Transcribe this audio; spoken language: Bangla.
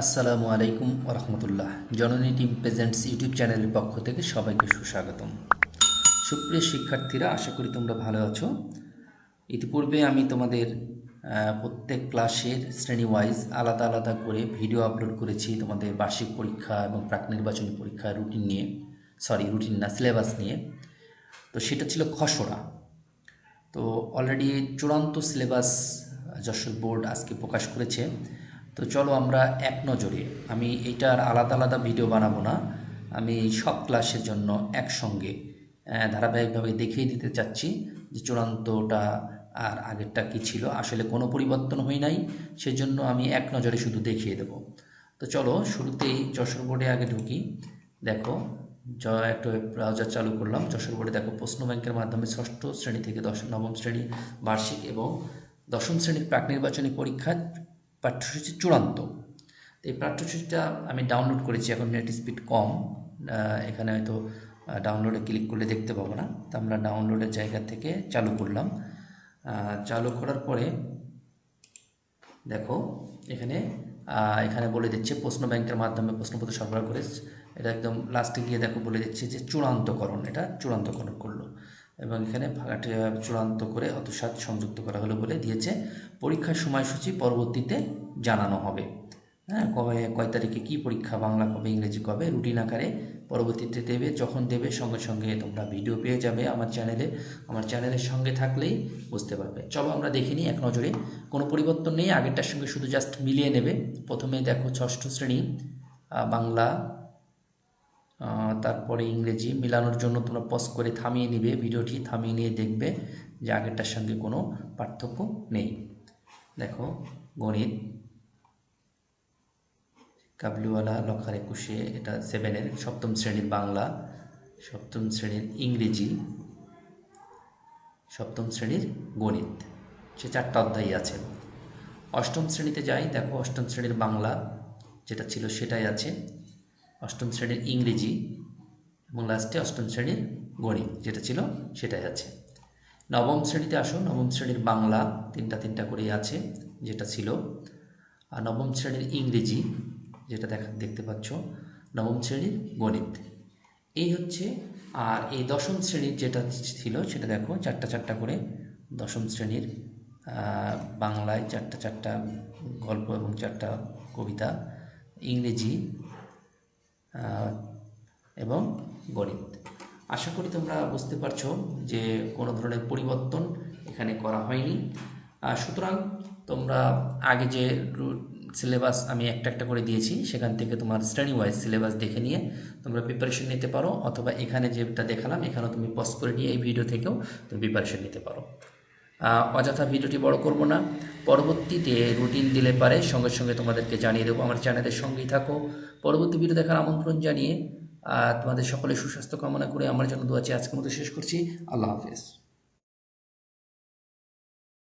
আসসালামু আলাইকুম ওরহমতুল্লাহ। জননী টিম প্রেজেন্টস ইউটিউব চ্যানেলের পক্ষ থেকে সবাইকে সুস্বাগতম। সুপ্রিয় শিক্ষার্থীরা, আশা করি তোমরা ভালো আছো। ইতিপূর্বে আমি তোমাদের প্রত্যেক ক্লাসের শ্রেণি ওয়াইজ আলাদা আলাদা করে ভিডিও আপলোড করেছি তোমাদের বার্ষিক পরীক্ষা এবং প্রাক নির্বাচনী পরীক্ষা রুটিন নিয়ে, সরি, রুটিন না, সিলেবাস নিয়ে। তো সেটা ছিল খসড়া। তো অলরেডি চূড়ান্ত সিলেবাস যশোর বোর্ড আজকে প্রকাশ করেছে। তো চলো আমরা এক নজরে। আমি এইটার আলাদা আলাদা ভিডিও বানাবো না। আমি সব ক্লাসের জন্য একসঙ্গে ধারাবাহিকভাবে দেখিয়ে দিতে চাচ্ছি যে চূড়ান্তটা আর আগেরটা কী ছিল। আসলে কোনো পরিবর্তন হয় নাই, সেজন্য আমি এক নজরে শুধু দেখিয়ে দেব। তো চলো, শুরুতেই যশোর বোর্ডে আগে ঢুকি। দেখো একটা ব্রাউজার চালু করলাম। যশোর বোর্ডে দেখো, প্রশ্ন ব্যাংকের মাধ্যমে ষষ্ঠ শ্রেণি থেকে দশ, নবম শ্রেণি বার্ষিক এবং দশম শ্রেণির প্রাক নির্বাচনী পরীক্ষার পাঠ্যসূচি চূড়ান্ত। এই পাঠ্যসূচিটা আমি ডাউনলোড করেছি, এখন নেট স্পিড কম। এখানে হয়তো ডাউনলোডে ক্লিক করলে দেখতে পাবো না। তো আমরা ডাউনলোডের জায়গা থেকে চালু করলাম। চালু করার পরে, দেখো, এখানে এখানে বলে দিচ্ছে, প্রশ্ন ব্যাংকের মাধ্যমে প্রশ্নপত্র সরবরাহ করে এটা একদম লাস্টে গিয়ে দেখো বলে দিচ্ছে যে চূড়ান্তকরণ, এটা চূড়ান্তকরণ করল। এবং এখানে ভাগাটি চূড়ান্ত করে অতসাদ সংযুক্ত করা হলো বলে দিয়েছে। পরীক্ষার সময়সূচি পরবর্তীতে জানানো হবে। হ্যাঁ কবে, কয় তারিখে কী পরীক্ষা, বাংলা কবে, ইংরেজি কবে, রুটিন আকারে পরবর্তীতে দেবে, যখন দেবে, সঙ্গে সঙ্গে তোমরা ভিডিও পেয়ে যাবে আমার চ্যানেলে। আমার চ্যানেলের সঙ্গে থাকলেই বুঝতে পারবে। চলো আমরা দেখে নিই এক নজরে। কোনো পরিবর্তন নেই, আগেরটার সঙ্গে শুধু জাস্ট মিলিয়ে নেবে। প্রথমে দেখো ষষ্ঠ শ্রেণি বাংলা তারপরে ইংরেজি মেলানোর জন্য তোমরা পজ করে থামিয়ে নিবে, ভিডিওটি থামিয়ে নিয়ে দেখবে যে আগেরটার সঙ্গে কোনো পার্থক্য নেই। দেখো, গণিত কাবলিওয়ালা লক্ষার একুশে, এটা সেভেনের সপ্তম শ্রেণির বাংলা, সপ্তম শ্রেণির ইংরেজি, সপ্তম শ্রেণির গণিত, সে চারটা অধ্যায় আছে। অষ্টম শ্রেণীতে যাই, দেখো অষ্টম শ্রেণির বাংলা যেটা ছিল সেটাই আছে। অষ্টম শ্রেণির ইংরেজি এবং লাস্টে অষ্টম শ্রেণির গণিত, যেটা ছিল সেটাই আছে। নবম শ্রেণীতে আসো, নবম শ্রেণির বাংলা তিনটা তিনটা করেই আছে, যেটা ছিল। আর নবম শ্রেণির ইংরেজি, যেটা দেখা, দেখতে পাচ্ছ, নবম শ্রেণির গণিত। এই হচ্ছে, আর এই দশম শ্রেণির যেটা ছিল, সেটা দেখো, চারটা চারটা করে দশম শ্রেণির বাংলায় চারটা চারটা গল্প এবং চারটা কবিতা, ইংরেজি এবং গণিত। আশা করি তোমরা বুঝতে পারছ যে কোনো ধরনের পরিবর্তন এখানে করা হয়নি। সুতরাং তোমরা আগে যে সিলেবাস আমি একটা একটা করে দিয়েছি, সেখান থেকে তোমার শ্রেণি ওয়াইজ সিলেবাস দেখে নিয়ে তোমরা প্রিপারেশন নিতে পারো, অথবা এখানে যেটা দেখালাম, এখানেও তুমি পজ করে নিয়ে এই ভিডিও থেকেও তুমি প্রিপারেশন নিতে পারো। অযথা ভিডিওটি বড় করব না। পরবর্তীতে রুটিন দিলে পারে, সঙ্গে সঙ্গে তোমাদেরকে জানিয়ে দেবো। আমার চ্যানেলের সঙ্গেই থাকো। পরবর্তী ভিডিও দেখার আমন্ত্রণ জানিয়ে তোমাদের সকলে সুস্বাস্থ্য কামনা করে আমার জন্য দোয়া চেয়ে আজকের মতো শেষ করছি। আল্লাহ হাফেজ।